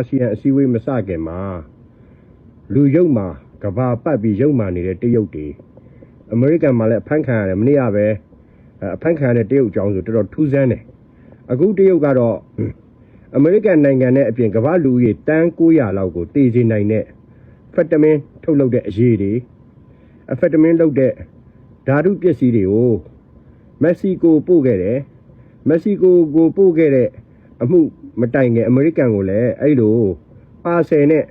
အာဆီယံအစည်းအဝေးမစခင်မှာလူရုပ်မှာကဘာပတ်ပြီးရုပ်မာနေတဲ့တရုတ်တွေအမေရိကန်မှာလည်းအဖမ်းခံရတယ်မနေ့ကပဲအဲအဖမ်းခံရတဲ့တရုတ်အကြောင်းဆိုတော်တော်ထူးဆန်းတယ်အခုတရုတ်ကတော့အမေရိကန်နိုင်ငံနဲ့အပြင်ကမ္ဘာလူကြီးတန်း900လောက်ကိုတည်စေနိုင်တဲ့ဖက်တမင်ထုတ်လုပ်တဲ့အရေးတွေအဖက်တမင်လုပ်တဲ့ဓာတုပစ္စည်းတွေကိုမက္ကဆီကိုပို့ခဲ့တယ်မက္ကဆီကိုကိုပို့ခဲ့တဲ့ အမှုမတိုင်ခင်အမေရိကန်ကိုလည်းအဲ့လိုပါဆယ်နဲ့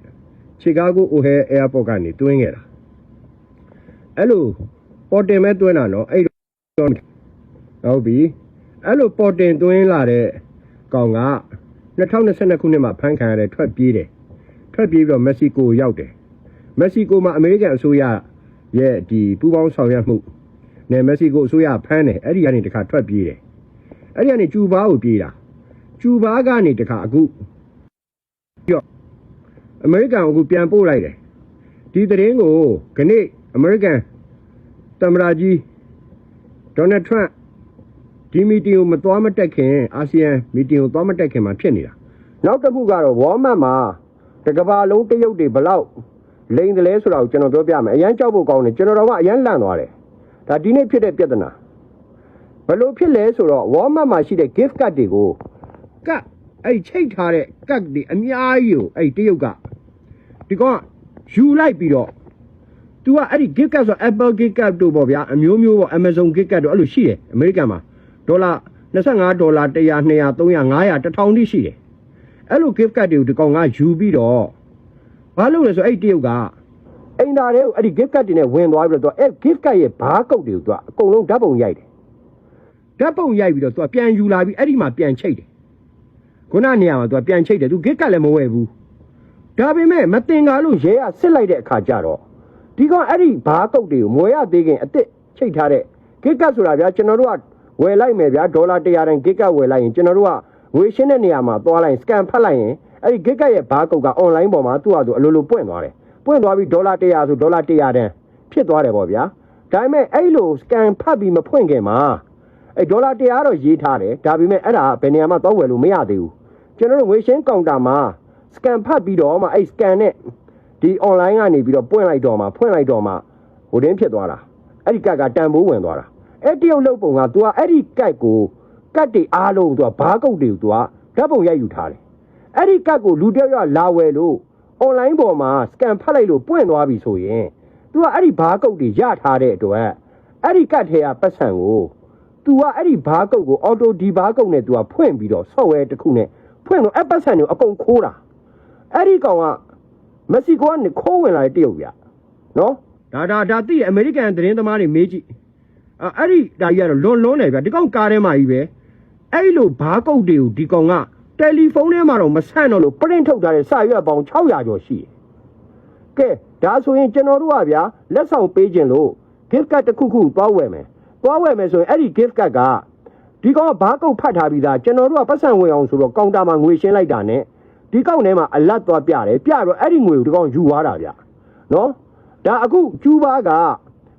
ချီကာဂိုအိုဟဲအဲယာပေါ့ကနေတွင်းခဲ့တာအဲ့လိုပေါ်တင်မဲ့တွင်းတာနော်အဲ့လိုဟုတ်ပြီအဲ့လိုပေါ်တင်တွင်းလာတဲ့ကောင်က2022ခုနှစ်မှာဖမ်းခံရတဲ့ထွက်ပြေးတယ်ထွက်ပြေးပြီးတော့မက္ကဆီကိုရောက်တယ်မက္ကဆီကိုမှာအမေရိကန်အစိုးရရဲ့ဒီပူးပေါင်းဆောင်ရွက်မှုနဲ့မက္ကဆီကိုအစိုးရဖမ်းတယ်အဲ့ဒီကနေတခါထွက်ပြေးတယ်အဲ့ဒီကနေကျူဘားကိုပြေးတာ ကျူဘားကနေတခါအခုပြီးတော့အမေရိကန်ကိုအခုပြန်ပို့လိုက်တယ်ဒီသတင်းကိုခဏအမေရိကန်သမ္မတကြီးဒေါ်နယ်ထရန့်ဒီမီတီကိုမသွားမတက်ခင်အာဆီယံမီတီကိုသွားမတက်ခင်မှာဖြစ်နေတာနောက်တစ်ခုကတော့ဝေါ်မတ်မှာတကဘာလုံးတရုတ်တွေဘလောက်လိန်တယ်လဲဆိုတာကိုကျွန်တော်ပြောပြမယ်အရန်ကြောက်ဖို့ကောင်းတယ်ကျွန်တော်တော့ကအရန်လန့်သွားတယ်ဒါဒီနေ့ဖြစ်တဲ့ပြဿနာဘလို့ဖြစ်လဲဆိုတော့ဝေါ်မတ်မှာရှိတဲ့ gift card တွေကို ကတ်အဲ့ချိတ်ထားတဲ့ကတ်တွေအများကြီးကိုအဲ့တရုတ်ကဒီကောင်ကယူလိုက်ပြီးတော့ तू ကအဲ့ဒီ gift card ဆို Apple gift card တို့ပေါ့ဗျာအမျိုးမျိုးပေါ့ Amazon gift card တို့အဲ့လိုရှိတယ်အမေရိကန်မှာဒေါ်လာ25ဒေါ်လာ100 200 300 500 1000တိရှိတယ်အဲ့လို gift card တွေကိုဒီကောင်ကယူပြီးတော့ဘာလုပ်လဲဆိုအဲ့တရုတ်ကအိမ်သားတွေကိုအဲ့ဒီ gift card တွေနဲ့ဝင်သွားပြီးတော့အဲ့ gift card ရဲ့ဘားကုတ်တွေကိုသူကအကုန်လုံးဓာတ်ပုံရိုက်တယ်ဓာတ်ပုံရိုက်ပြီးတော့သူကပြန်ယူလာပြီးအဲ့ဒီမှာပြန်ချိတ်တယ် ခုနနေရာမှာသူကပြန်ချိတ်တယ်သူဂစ်ကလည်းမဝဲဘူးဒါပေမဲ့မတင်ကားလို့ရဲကစစ်လိုက်တဲ့အခါကျတော့ဒီကောင်အဲ့ဒီဘားကုတ်တွေကိုမဝဲရသေးခင်အစ်စ်ချိတ်ထားတဲ့ဂစ်ကဆိုတာဗျာကျွန်တော်တို့ကဝယ်လိုက်မယ်ဗျာဒေါ်လာ100တန်ဂစ်ကဝယ်လိုက်ရင်ကျွန်တော်တို့ကငွေရှင်းတဲ့နေရာမှာသွားလိုက်စကန်ဖတ်လိုက်ရင်အဲ့ဒီဂစ်ကရဲ့ဘားကုတ်ကအွန်လိုင်းပေါ်မှာသူ့ဟာသူအလိုလိုပွင့်သွားတယ်ပွင့်သွားပြီးဒေါ်လာ100ဆိုဒေါ်လာ100တန်ဖြစ်သွားတယ်ပေါ့ဗျာဒါပေမဲ့အဲ့လိုစကန်ဖတ်ပြီးမဖွင့်ခင်မှာအဲ့ဒေါ်လာ100တော့ရေးထားတယ်ဒါပေမဲ့အဲ့ဒါဘယ်နေရာမှာသွားဝယ်လို့မရသေးဘူး ကျွန်တော်တို့ငွေရှင်းကောင်တာမှာစကန်ဖတ်ပြီးတော့မှအဲ့စကန်နဲ့ဒီ online ကနေပြီးတော့ပွင့်လိုက်တော့မှဖွင့်လိုက်တော့မှဟိုတင်းဖြစ်သွားတာအဲ့ဒီကတ်ကတန်ဖိုးဝင်သွားတာအဲ့တရုတ်လုတ်ပုံက तू ကအဲ့ဒီကတ်ကိုကတ်တွေအားလုံး तू ကဘားကုတ်တွေကို तू ကဓာတ်ပုံရိုက်ယူထားတယ်အဲ့ဒီကတ်ကိုလူတယောက်ယောက်လာဝယ်လို့ online ပေါ်မှာစကန်ဖတ်လိုက်လို့ပွင့်သွားပြီဆိုရင် तू ကအဲ့ဒီဘားကုတ်တွေရထားတဲ့အတွက်အဲ့ဒီကတ်ထဲကပတ်စံကို तू ကအဲ့ဒီဘားကုတ်ကိုအော်တိုဒီဘားကုတ်နဲ့ तू ကဖွင့်ပြီးတော့ software တစ်ခုနဲ့ ဖွင့်တော့အပတ်ဆန်တွေအကုန်ခိုးတာအဲ့ဒီကောင်ကမက္ကဆီကိုကနေခိုးဝင်လာတဲ့တရုတ်ပြနော်ဒါဒါဒါသိရအမေရိကန်သတင်းသမားတွေမေးကြည့်အဲ့အဲ့ဒီဒါကြီးကတော့လွန်လွန်းတယ်ဗျဒီကောင်ကားထဲမှာကြီးပဲအဲ့ဒီလိုဘားကုတ်တွေကိုဒီကောင်ကတယ်လီဖုန်းထဲမှာတော့မဆန့်တော့လို့ပရင့်ထုတ်ထားတဲ့စာရွက်ပေါင်း600ကျော်ရှိတယ်ကဲဒါဆိုရင်ကျွန်တော်တို့ကဗျာလက်ဆောင်ပေးခြင်းလို့ gift card တစ်ခုခုသွားဝယ်မယ်သွားဝယ်မယ်ဆိုရင်အဲ့ဒီ gift card က ဒီကောင်ကဘားကုတ်ဖတ်ထားပြီးသားကျွန်တော်တို့ကပတ်စံဝင်အောင်ဆိုတော့ကောင်တာမှာငွေရှင်းလိုက်တာနဲ့ဒီကောင်ထဲမှာအလတ်သွားပြတယ်ပြတော့အဲ့ဒီငွေကိုဒီကောင်ယူသွားတာဗျနော်ဒါအခုကျူးဘာက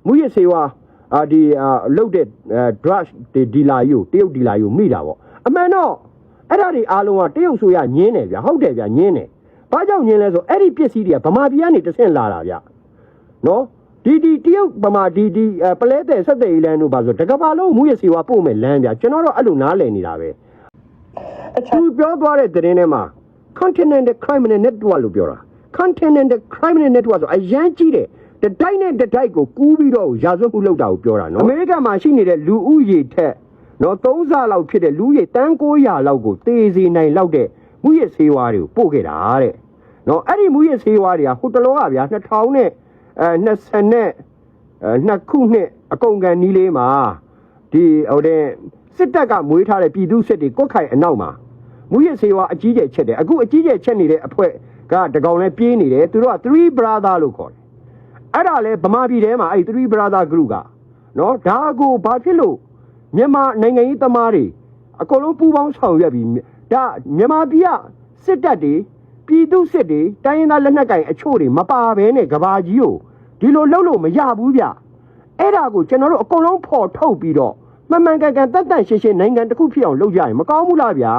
မူရစေဝါအာဒီအာလုတ်တဲ့ drugs ဒီဒီလာယူတရုတ်ဒီလာယူမိတာပေါ့အမှန်တော့အဲ့ဒါတွေအားလုံးကတရုတ်ဆိုရညင်းတယ်ဗျဟုတ်တယ်ဗျညင်းတယ်ဘာကြောင့်ညင်းလဲဆိုအဲ့ဒီပစ္စည်းတွေကဗမာပြည်ကနေတဆင့်လာတာဗျနော် ဒီဒီတရုတ်ဗမာဒီဒီအဲပလဲတဲ့ဆက်တဲ့လမ်းတို့ပါဆိုတကဘာလုံးမူရစီဝါပို့မယ်လမ်းဗျကျွန်တော်တော့အဲ့လိုနားလည်နေတာပဲသူပြောသွားတဲ့သတင်းထဲမှာ Continental Criminal Network လို့ပြောတာ Continental Criminal Network ဆိုအရန်ကြီးတယ်တတိုက်နဲ့တတိုက်ကိုကူးပြီးတော့ရာဇဝတ်မှုလုပ်တာကိုပြောတာနော်အမေရိကန်မှာရှိနေတဲ့လူဦးရေထက်နော်3ဆလောက်ဖြစ်တဲ့လူဦးရေတန်း900လောက်ကိုတေးစီနိုင်လောက်တဲ့မူရစေဝါတွေကိုပို့ခဲ့တာတဲ့နော်အဲ့ဒီမူရစေဝါတွေကဟိုတလောကဗျာ2000နဲ့ အဲ20နဲ့အဲနှစ်ခုနှစ်အကုန်ကန်နီးလေးမှာဒီဟိုတဲ့စစ်တပ်ကမွေးထားတဲ့ပြည်သူစစ်တွေကွက်ခိုင်အနောက်မှာမူရစေဝါအကြီးကျယ်ချက်တယ်အခုအကြီးကျယ်ချက်နေတဲ့အဖွဲ့ကတကောင်လဲပြေးနေတယ်သူတို့က3 brother လို့ခေါ်တယ်အဲ့ဒါလဲဗမာပြည်ထဲမှာအဲ့ဒီ3 brother group ကနော်ဒါကိုဘာဖြစ်လို့မြန်မာနိုင်ငံရေးသမားတွေအကုန်လုံးပူးပေါင်းဆောင်ရွက်ပြီးဒါမြန်မာပြည်ကစစ်တပ်တွေပြည်သူစစ်တွေတိုင်းရင်းသားလက်နက်ကင်အချို့တွေမပါဘဲနဲ့ကဘာကြီးကို ဒီလိုလုပ်လို့မရဘူးဗျအဲ့ဒါကိုကျွန်တော်တို့အကုန်လုံးဖော်ထုတ်ပြီးတော့မှန်မှန်ကန်ကန်တတ်တန့်ရှင်းရှင်းနိုင်ငံတစ်ခုဖြစ်အောင်လုပ်ကြရင်မကောင်းဘူးလားဗျာ